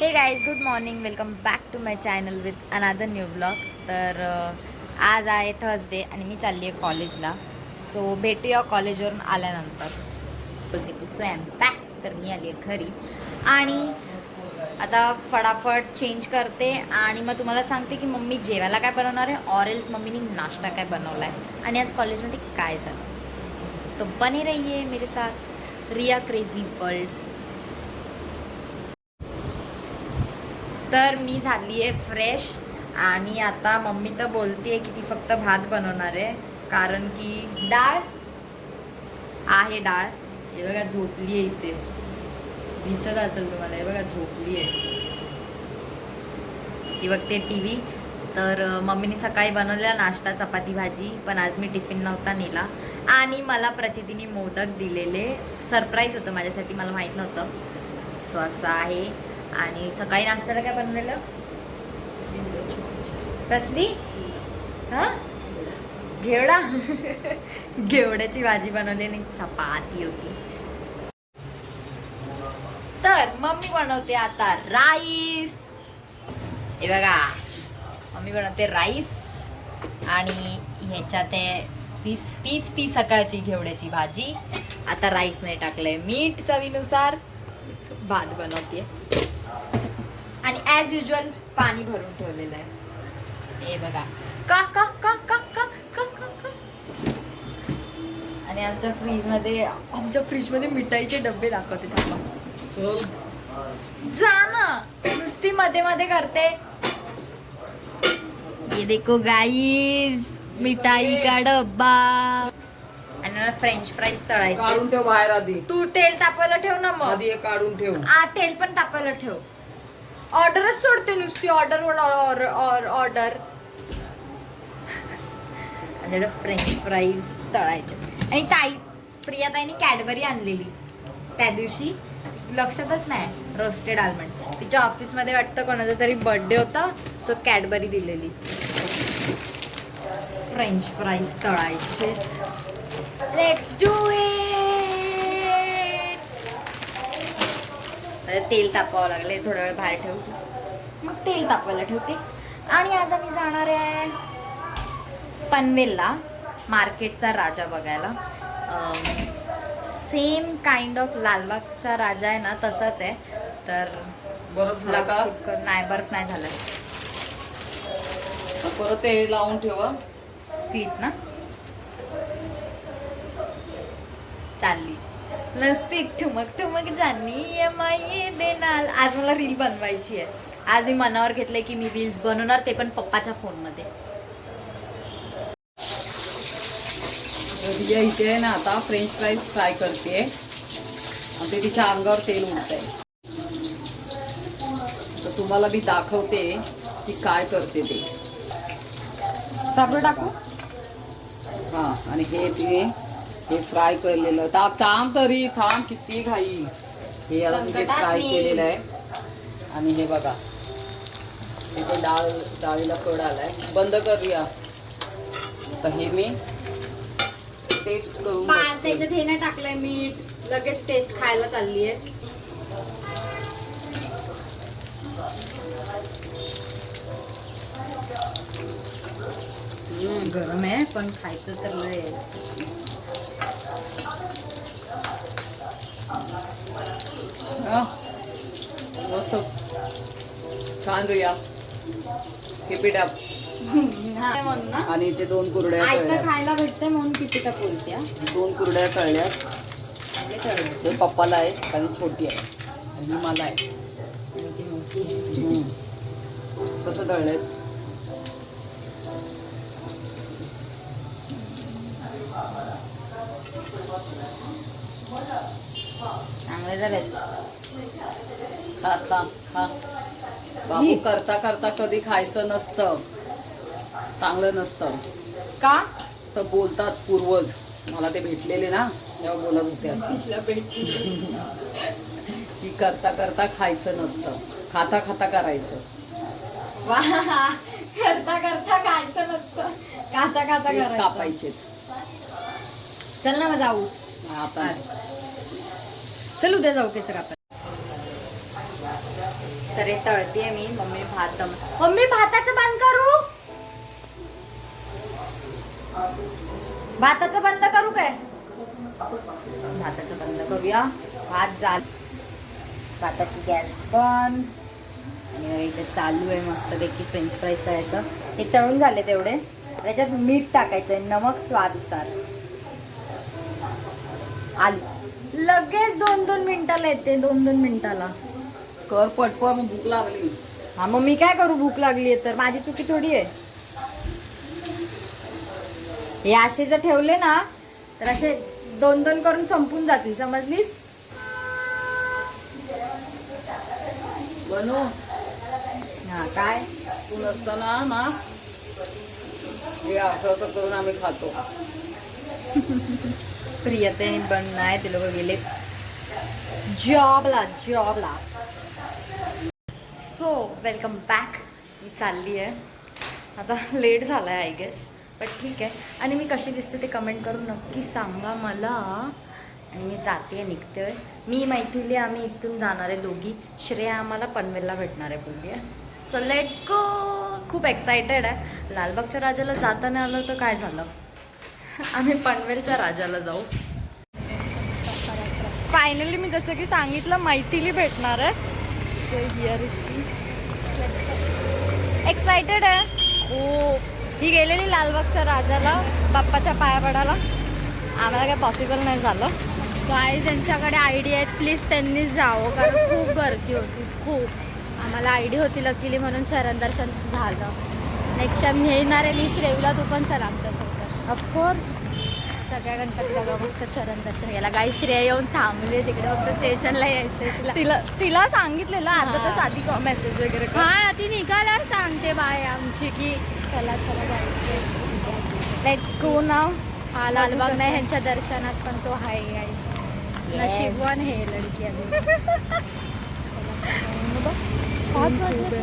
Hey guys good morning welcome back to my channel with another new blog तर आज आहे Thursday आणि मी चालली आहे कॉलेजला सो भेटूया कॉलेजवरून आल्यानंतर. सो एम बॅक तर मी आली आहे घरी. आणि आता फटाफट चेंज करते आणि मग तुम्हाला सांगते की मम्मी जेवायला काय बनवणार आहे ऑरेल्स मम्मीने नाश्ता काय बनवला आहे. आणि आज कॉलेजमध्ये काय झालं? तो बने रहिए मेरे साथ. रिया क्रेझी वर्ल्ड तर मी झाली आहे फ्रेश आणि आता मम्मी तर बोलते की ती फक्त भात बनवणार आहे. कारण की डाळ आहे डाळ. हे बघा झोपली आहे इथे. दिसत असेल तुम्हाला हे बघा झोपली आहे. ती बघते टी व्ही. तर मम्मीने सकाळी बनवलेला नाश्ता चपाती भाजी पण आज मी टिफिन नव्हता नेला. आणि मला प्रचितीने मोदक दिलेले. सरप्राईज होतं माझ्यासाठी मला माहीत नव्हतं. सो असं आहे. आणि सकाळी नाश्त्याला काय बनवलेलं? कसली? हा? घेवडा? घेवड्याची भाजी बनवली आणि चपाती होती. तर मम्मी बनवते आता राईस. हे बघा मम्मी बनवते राईस आणि ह्याच्यात आहे तीच तीच ती सकाळची घेवड्याची भाजी. आता राईसने टाकलंय मीठ चवीनुसार. भात बनवते आणि ॲज युजल पाणी भरून ठेवलेलं आहे. हे बघा. का का का का का आणि आमच्या फ्रीजमध्ये आमच्या मिठाईचे डबे दाखवते जा ना. नुसती मध्ये मध्ये करते. ये देखो गाईज मिठाई का डब्बा. आणि मला फ्रेंच फ्राईज तळायचे. काढून ठेव बाहेर आधी. तू तेल तापायला ठेव ना मग. आधी काढून ठेव. हा तेल पण तापायला ठेव. ऑर्डरच सोडते नुसती ऑर्डर ऑर्डर फ्रेंच फ्राईज तळायचे. आणि ताई प्रियाताईने कॅडबरी आणलेली. त्या दिवशी लक्षातच नाही रोस्टेड आलमंड तिच्या ऑफिसमध्ये वाटतं कोणाचा तरी बर्थडे होता सो कॅडबरी दिलेली. फ्रेंच फ्राईज तळायचे. लेट्स डू इट आता तेल तापावं लागले थोडा वेळ बाहेर ठेवू. मग तेल तापवायला ठेवते. आणि आज आम्ही जाणार आहे पनवेलला मार्केटचा राजा बघायला. सेम काइंड ऑफ लालबागचा राजा आहे ना तसाच आहे. तर बरं झालं का? नाही बर्फ नाही झालं. परत ते लावून ठेवा. क्लिप ना. चालली. नसती. ठुमक ठुमक जानी ये माये देनाल आज मला रील बनवायची आहे. आज मी मनावर घेतलंय की मी रील्स बनवणार ते पण पप्पाच्या फोनमध्ये. रिया इथे आहे ना आता फ्रेंच फ्राईज फ्राय करते. आणि ते तिच्या अंगावर तेल उडत आहे तर तुम्हाला मी दाखवते की काय करते ते. साबण टाकू? हा आणि हे तिने हे फ्राय केलेलं. थांब थांब तरी थांब किती घाई. हे आता तिथे फ्राय. केलेलं आहे. आणि हे बघा. इथे डाळ डाळीला कड आलाय. बंद करूया. तर हे मी टेस्ट करून. त्याच्यात हे नाही टाकलंय मीठ. लगेच टेस्ट खायला चालली आहे गरम आहे पण खायचं तर लय आहे. हा. मस्त काय म्हणून ना आणि इथे दोन कुरड्या आयतं तळल्या खायला भेटते म्हणून किती का बोलते हा. दोन कुरड्या तळल्या तळले. पप्पाला आहे आणि छोटी आहे आणि मला आहे आणि ती मोठी आहे. हम्म. कसं तळलेत चांगले झाले खा खा खा बाबू करता करता कधी खायचं नसतं. चांगलं नसतं. का? तर बोलतात पूर्वज. मला ते भेटलेले ना तेव्हा बोलत होते असं. की करता करता खायचं नसतं. खाता खाता करायचं. वा करता करता खायचं नसतं. खाता खाता केस करायचं. कापायचे चल ना मग जाऊ. आता चल उद्या जाऊ केस कापायला. तर हे तळतीये मी मम्मी भात मम्मी भाताचं बंद करू. भाताचं बंद करू काय? भाताचं बंद करूया. भात जाल भाताची गॅस बंद. आणि इथे चालू आहे मस्तपैकी फ्रेंच फ्राईज तळायचं. हे तळून झाले तेवढे. त्याच्यात मीठ टाकायचंय नमक स्वादनुसार आलू. लगेच दोन दोन मिनिटाला येते दोन दोन मिनिटाला. कर पटपट मग भूक लागली. हा मग मी काय करू भूक लागली तर? माझी चुकी थोडी आहे. हे असे जर ठेवले ना तर असे दोन दोन करून संपून जातील समजलीस? बनू. हा काय? तू नसताना ना हे असं असं करून आम्ही खातो. प्रियते पण नाही ते लोक गेले. जॉबला जॉबला. So welcome back. मी चालली आहे. आता लेट झाला आहे आय गेस बट ठीक आहे. आणि मी कशी दिसते ते कमेंट करून नक्की सांगा मला. आणि मी जाते आहे निघते आहे मी मैथिली आम्ही इथून जाणार आहे दोघी. श्रेया आम्हाला पनवेलला भेटणार आहे बोलली आहे सो लेट्स गो खूप एक्सायटेड आहे. लालबागच्या राजाला जाताना आलं तर काय झालं? आम्ही पनवेलच्या राजाला जाऊ. फायनली मी जसं की सांगितलं मैथिली भेटणार आहे. सो हिअर शी एक्सायटेड आहे. ओ ही गेलेली लालबागच्या राजाला बाप्पाच्या पाया पडायला आम्हाला काय पॉसिबल नाही झालं. काय ज्यांच्याकडे आयडी आहेत प्लीज त्यांनीच जावं कारण खूप गर्दी होती खूप. आम्हाला आयडी होती लकीली म्हणून शरण दर्शन झालं. नेक्स्ट टाइम येणार आहे मी श्रेवला तू पण चल आमच्यासोबत. ऑफकोर्स सगळ्या गणपतीला जाऊ मस्त चरण दर्शन घ्यायला. काही श्रेय येऊन थांबले तिकडे. फक्त स्टेशनला यायचंय तिला. तिला तिला सांगितलेलं आता. तर आधी मेसेज वगैरे. हा ती निघाल्यावर सांगते बाय आमची की चला चला जायचं लेट्स गो नाव हा लालबाग नाही ह्यांच्या दर्शनात पण तो हाय आहे नशीबवान हे लडकी आम्ही पाच वाजले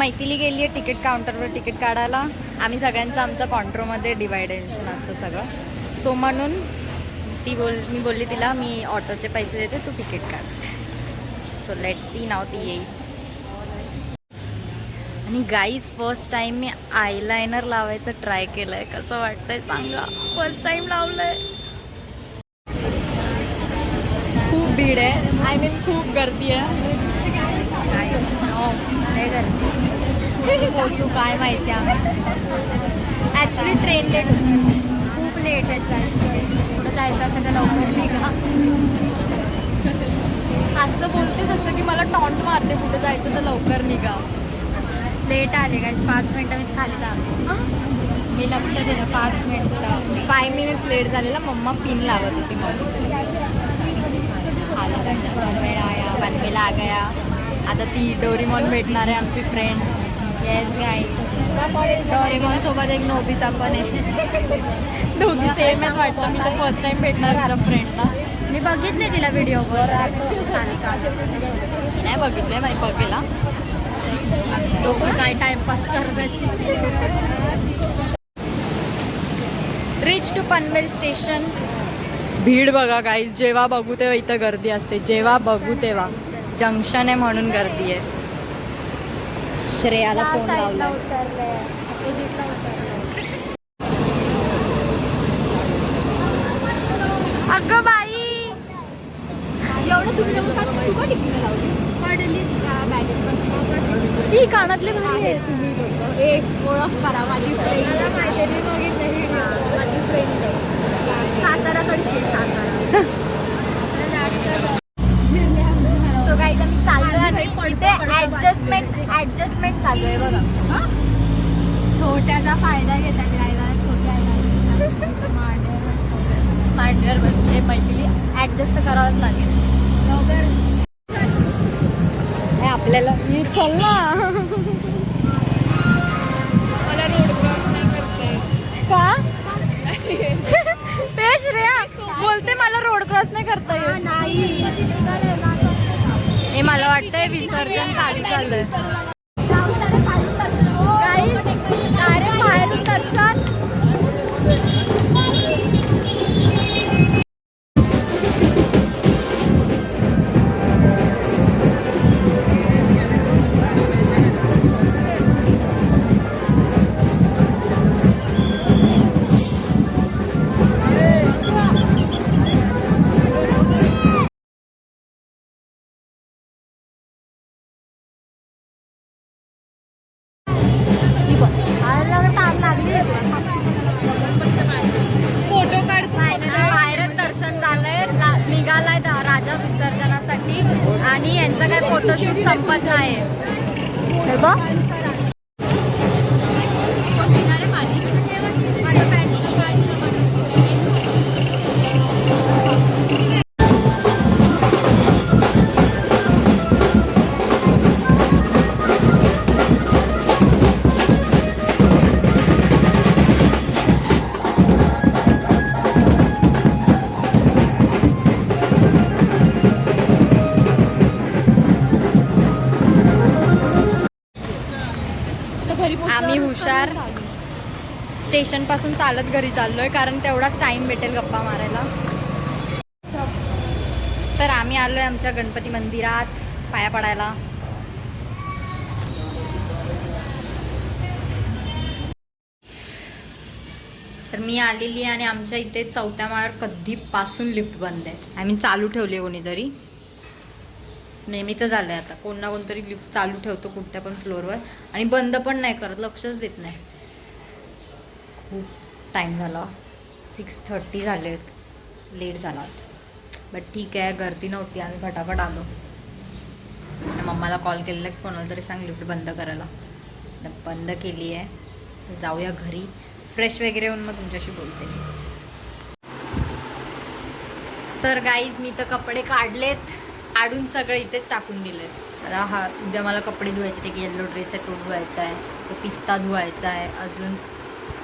मैथिली गेली आहे तिकीट काउंटरवर तिकीट काढायला. आम्ही सगळ्यांचं आमचं कॉन्ट्रोमध्ये डिवायडेशन असतं सगळं. सो म्हणून ती बोल मी बोलली तिला मी ऑटोचे पैसे देते तू तिकीट काढ. सो लेट सी नाव ती येईल. आणि गाईज फर्स्ट टाईम मी आयलायनर लावायचं ट्राय केलं आहे कसं वाटतंय सांगा. फर्स्ट टाइम लावलंय. खूप भीड आहे. आय मीन खूप गर्दी आहे. पोचू काय माहिती ॲक्च्युली ट्रेन लेट खूप लेट आहे जायचं. पुढे जायचं असेल तर लवकर निघा असं बोलतेस असं की मला टॉन्ट मारते कुठे जायचं तर लवकर निघा लेट आले काय पाच मिनटं मी खाली थांबले. मी लक्ष दिलं पाच मिनटं. फाय मिनिट्स लेट झालेला. मम्मा पिन लावत होती मग आला वेळ आया. बनवेला आ गया आता ती डोरीमॉन भेटणार आहे आमची फ्रेंड येस गाई डोरेमॉन सोबत एक नोबिता पण आहे. दोघी सेम आहेत वाटतं. मी तर फर्स्ट टाइम भेटणार माझ्या फ्रेंडला मी बघितले तिला व्हिडिओवर नाही बघितलंय माहिती बघेला. लोक काय टाइमपास करतात रिच टू पनवेल स्टेशन भीड बघा गाईज जेव्हा बघू तेव्हा इथं गर्दी असते. जेव्हा बघू तेव्हा. जंक्शन आहे म्हणून गर्दी आहे. श्रेयाला फोन लावला अगं बाई! एवढं तुम्ही तू ही कानातले एक ओळख करा माझी फ्रेंड माहिती मी बघितलं ही. माझी फ्रेंड आहे. साताराकडची सातारा. चल ना मला रोड क्रॉस नाही करते. का? ते श्रेया बोलते मला रोड क्रॉस नाही करता येत. नाही. हे मला वाटतंय विसर्जन चालू चाललंय. आम्ही हुशार स्टेशनपासून चालत घरी चाललो आहे कारण तेवढाच टाइम भेटेल गप्पा मारायला. तर आम्ही आलो आहे आमच्या गणपती मंदिरात पाया पडायला. तर मी आलेली आहे आणि आमच्या इथे चौथ्या माळ्यावर कधीपासून लिफ्ट बंद आहे. आय मीन चालू ठेवली आहे कोणीतरी नेहमीचं झालं आहे आता. कोण ना कोणतरी लिफ्ट चालू ठेवतो कुठल्या पण फ्लोअरवर आणि बंद पण नाही करत लक्षच देत नाही. खूप टाईम झाला. सिक्स थर्टी झाले. लेट झाला. बट ठीक आहे गर्दी नव्हती. आम्ही फटाफट आलो. आणि मम्माला कॉल केलेला की कोणाला तरी सांग लिफ्ट बंद करायला. तर बंद केली आहे. जाऊया घरी. फ्रेश वगैरे होऊन मग तुमच्याशी बोलते. तर गाईज मी तर कपडे काढलेत. काढून सगळे इथेच टाकून दिले आता हा उद्या मला कपडे धुवायचे ते की येल्लो ड्रेस आहे तो धुवायचा आहे. तो पिस्ता धुवायचा आहे. अजून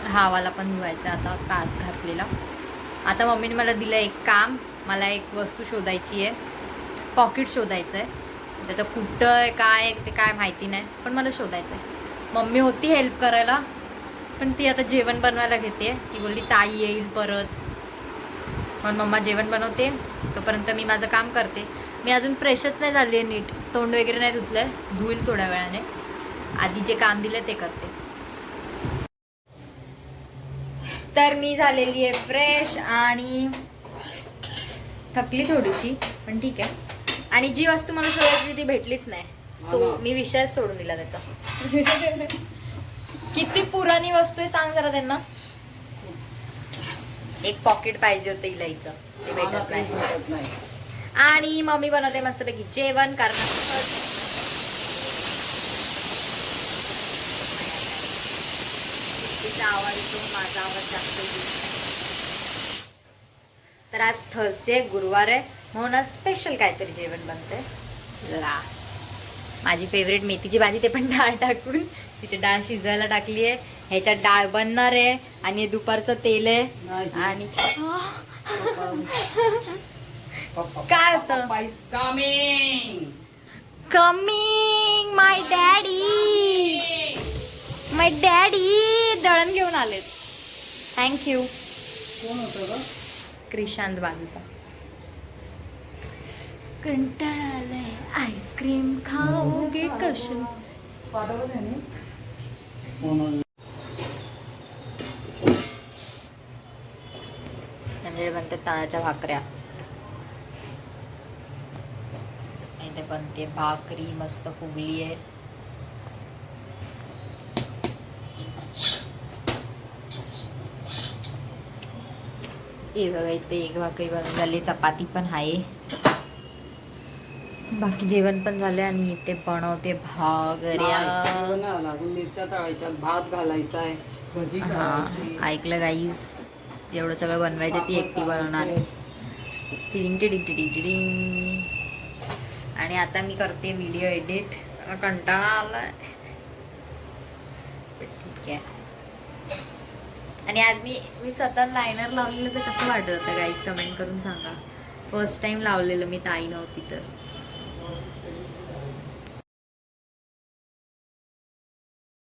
हावाला पण धुवायचा आता कात घातलेला. आता मम्मीने मला दिलं एक काम मला एक वस्तू शोधायची आहे. पॉकेट शोधायचं आहे त्याचं कुठं आहे काय आहे ते काय माहिती नाही पण मला शोधायचं आहे मम्मी होती हेल्प करायला पण ती आता जेवण बनवायला घेते. ती बोलली ताई येईल परत. म्हणून मम्मा जेवण बनवते. तोपर्यंत मी माझं काम करते. मी अजून फ्रेशच नाही झाली आहे नीट. तोंड वगैरे नाही धुतलं आहे धुईल थोड्या वेळाने. आधी जे काम दिलं ते करते. तर मी झालेली आहे फ्रेश आणि थकली थोडीशी पण ठीक आहे. आणि जी वस्तू मला शोधायची ती भेटलीच नाही. सो मी विषयच सोडून दिला त्याचा. किती पुराणी वस्तू आहे सांग जरा त्यांना. एक पॉकेट पाहिजे होतं इलाईचं ते भेटत नाही. भेटत नाही. आणि मम्मी बनवते मस्तपैकी. जेवण कारण माझा आवाज जास्त येतो. तर आज थर्सडे गुरुवार आहे. म्हणून आज स्पेशल काहीतरी जेवण बनतंय. ला माझी फेवरेट मेथीची भाजी ते पण डाळ टाकून. तिथे डाळ शिजवायला टाकली आहे. ह्याच्यात डाळ बनणार आहे. आणि दुपारचं तेल आहे. आणि काय होतं? Coming my daddy my daddy दळण घेऊन आलेत. थँक्यू कोण होतं ग? क्रिशांत बाजूचा. कंटाळा आलाय आईस्क्रीम खाओगे होतं? म्हणजे बनते तांदळाच्या भाकऱ्या. इथे बनते भाकरी मस्त फुगली आहे हे बघा इथे एक भाकरी बनवून झाली चपाती पण आहे. बाकी जेवण पण झाले आणि इथे बनवते भागऱ्या आलं. मिरच्या तळायच्या भात घालायचा आहे. भजी हा ऐकलं गाईज एवढं सगळं बनवायचं ती एकटी बनवणार. आहे टिडिंग टिडिंग टिडिंग टिडिंग आणि आता मी करते व्हिडिओ एडिट कंटाळा आलाय. पण ठीक आहे. आणि आज मी मी स्वतः लायनर लावलेलं तर कसं वाटत होतं गाईज कमेंट करून सांगा. फर्स्ट टाईम लावलेलं मी ताई नव्हती तर.